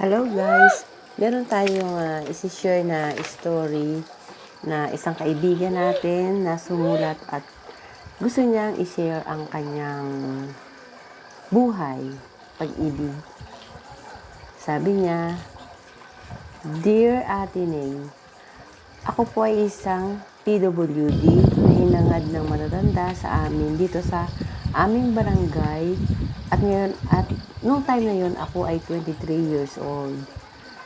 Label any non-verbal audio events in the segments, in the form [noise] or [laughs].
Hello guys! Meron tayong uh, isi-share na story na isang kaibigan natin na sumulat at gusto niyang i-share ang kanyang buhay, pag-ibig. Sabi niya, Dear Ate Nay, ako po ay isang PWD na hinangad ng matatanda sa amin dito sa aming barangay at ngayon at nung time na yun ako ay 23 years old.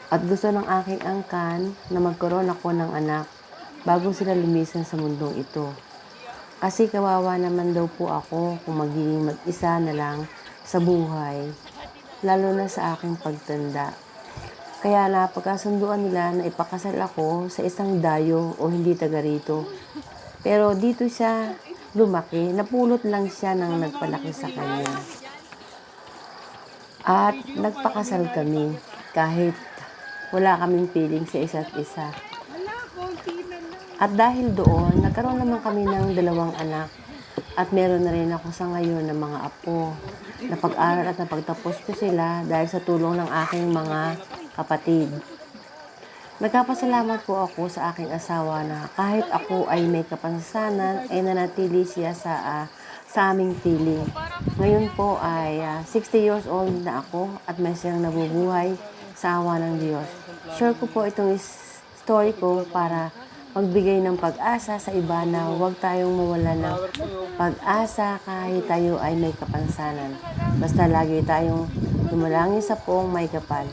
At gusto ng aking angkan na magkaroon ako ng anak bago sila lumisan sa mundong ito. Kasi kawawa naman daw po ako kung magiging mag-isa na lang sa buhay, lalo na sa aking pagtanda. Kaya napagkasunduan nila na ipakasal ako sa isang dayo o hindi taga rito. Pero dito siya lumaki, napulot lang siya ng nagpalaki sa kanya. At nagpakasal kami kahit wala kaming feeling sa isa't isa. At dahil doon, nagkaroon naman kami ng dalawang anak. At meron na rin ako sa ngayon ng mga apo. Napag-aral at napagtapos ko sila dahil sa tulong ng aking mga kapatid. Nagkapasalamat po ako sa aking asawa na kahit ako ay may kapansanan, ay nanatili siya sa, ah, sa aming piling. Ngayon po ay ah, 60 years old na ako at may siyang nabubuhay sa awa ng Diyos. Sure ko po itong story ko para magbigay ng pag-asa sa iba na huwag tayong mawala ng pag-asa kahit tayo ay may kapansanan. Basta lagi tayong dumalangin sa poong may kapal.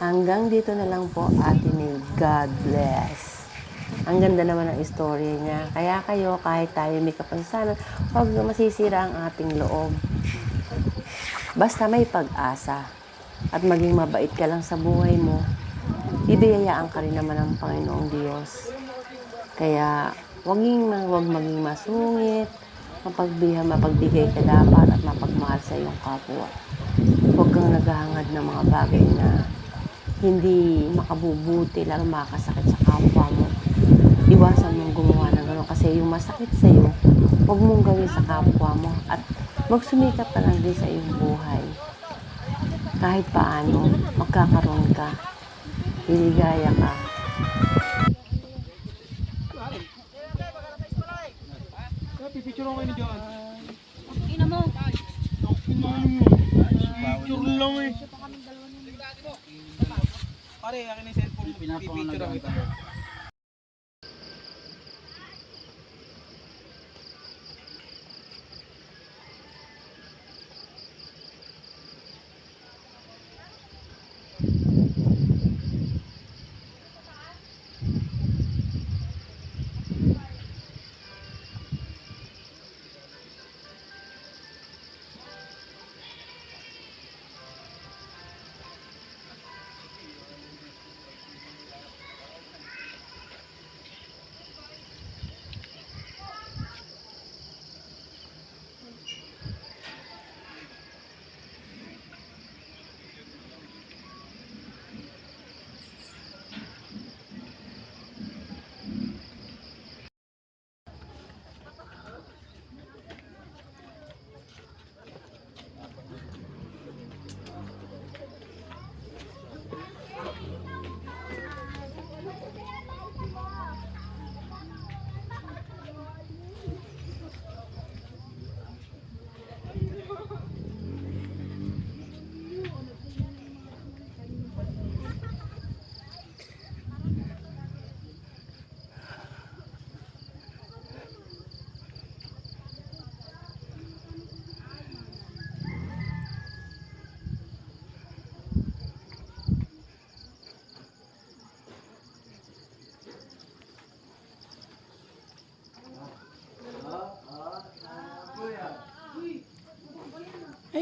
Hanggang dito na lang po, Ate May. God bless. Ang ganda naman ng istorya niya. Kaya kayo, kahit tayo may kapansanan, huwag na masisira ang ating loob. Basta may pag-asa at maging mabait ka lang sa buhay mo, bibiyayaan ka rin naman ng Panginoong Diyos. Kaya, huwag wag maging masungit, mapagbiha, mapagbigay ka dapat at mapagmahal sa iyong kapwa. Huwag kang naghahangad ng mga bagay na hindi makabubuti, lalo makakasakit sa kapwa mo. Iwasan mong gumawa ng gano'n kasi yung masakit sa iyo, huwag mong gawin sa kapwa mo at magsumikap ka lang din sa iyong buhay. Kahit paano, magkakaroon ka, liligaya ka, Pipicture kayo ni John. Ina mo. Picture lang eh. Pare, akin yung cellphone mo. Pipicture ako kita.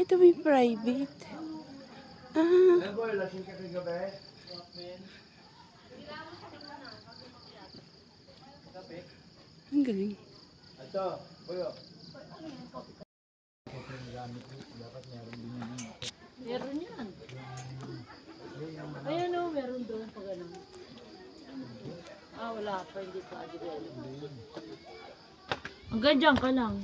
Ito may private. Ah, ang galing. Meron yan. Ayan o, meron doon pag ano. Ah, wala pa, hindi pa. Hanggang dyan ka lang.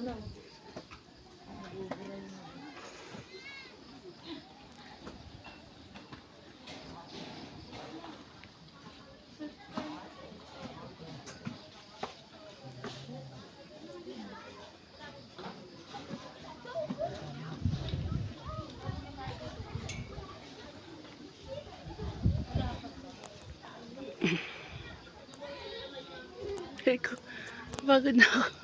Na. Sabi ko, pagod na ako.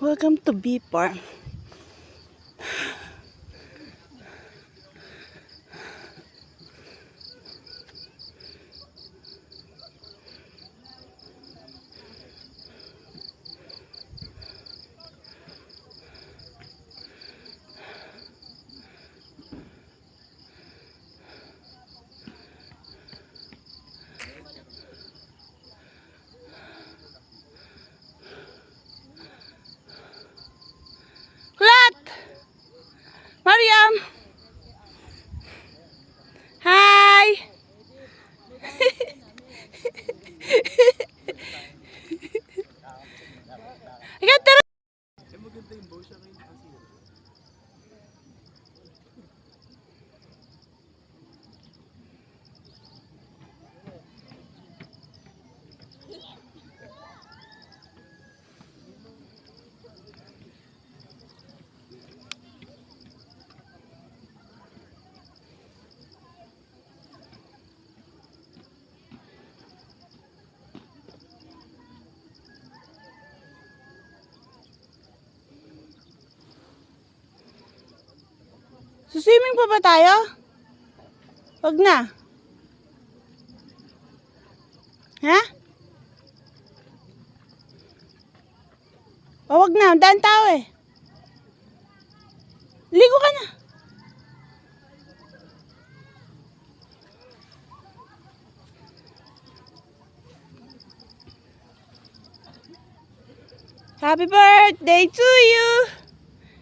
Welcome to Bee Farm. Swimming pa ba tayo? Wag na. Ha? O wag na, daan tao eh. Ligo ka na. Happy birthday to you.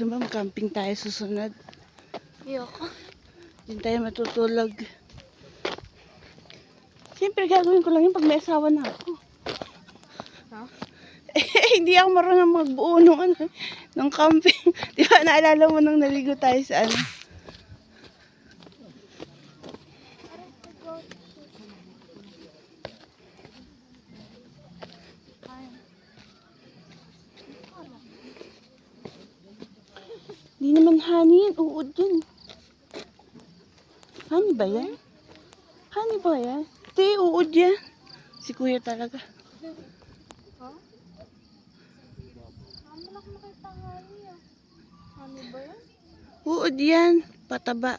Gusto ba mag-camping tayo susunod? Ayoko. Diyan tayo matutulog. Siyempre, gagawin ko lang yun pag may asawa na ako. Ha? [laughs] Eh, hindi ako marunong magbuo nung ano, nung camping. [laughs] Di ba, naalala mo nung naligo tayo sa ano? Hindi naman honey yan. Uod yan. Honey ba yan? Honey ba yan? Hindi, uod yan. Si kuya talaga. Niya? Ano ba yan? Uod yan. Pataba.